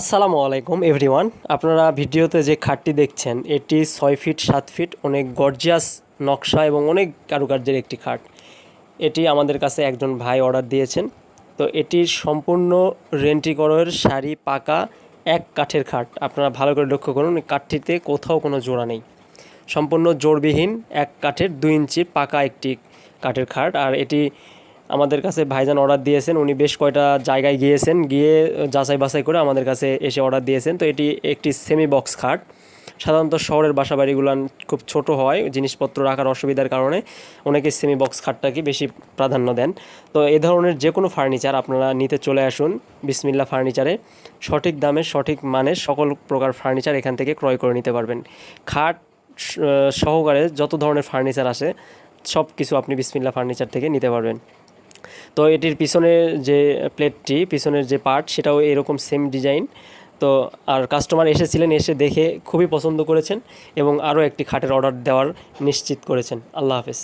আসসালামু আলাইকুম এভরিওয়ান আপনারা ভিডিওতে যে খাটটি দেখছেন, এটি ছয় ফিট, সাত ফিট, অনেক গর্জিয়াস নকশা এবং অনেক কারুকার্যের একটি খাট। এটি আমাদের কাছে একজন ভাই অর্ডার দিয়েছেন। তো এটি সম্পূর্ণ রেন্টিকরের শাড়ি পাকা, এক কাঠের খাট। আপনারা ভালো করে লক্ষ্য করুন কাঠটিতে কোথাও কোনো জোড়া নেই। সম্পূর্ণ জোড়বিহীন, এক কাঠের দুই ইঞ্চি পাকা একটি কাঠের খাট। আর এটি আমাদের কাছে ভাইজান অর্ডার দিয়েছেন, উনি বেশ কয়টা জায়গায় গিয়েছেন, গিয়ে যাচাই বাছাই করে আমাদের কাছে এসে অর্ডার দিয়েছেন। তো এটি একটি সেমি বক্স খাট সাধারণত শহরের বাসা বাড়িগুলো খুব ছোট হয়, জিনিসপত্র রাখার অসুবিধার কারণে অনেকে সেমি বক্স খাটটাকে বেশি প্রাধান্য দেন। তো এ ধরনের যে কোনো ফার্নিচার আপনারা নিতে চলে আসুন, বিসমিল্লা ফার্নিচারে সঠিক দামে, সঠিক মানের সকল প্রকার ফার্নিচার এখান থেকে ক্রয় করে নিতে পারবেন। খাট সহকারে যত ধরনের ফার্নিচার আসে সব কিছু আপনি বিসমিল্লা ফার্নিচার থেকে নিতে পারবেন। তো এটির পিছনের যে প্লেটটি, পিছনের যে পার্ট সেটাও এরকম সেম ডিজাইন তো আর কাস্টমার এসেছিলেন, এসে দেখে খুবই পছন্দ করেছেন এবং আরও একটি খাটের অর্ডার দেওয়ার নিশ্চিত করেছেন। আল্লাহ হাফেজ।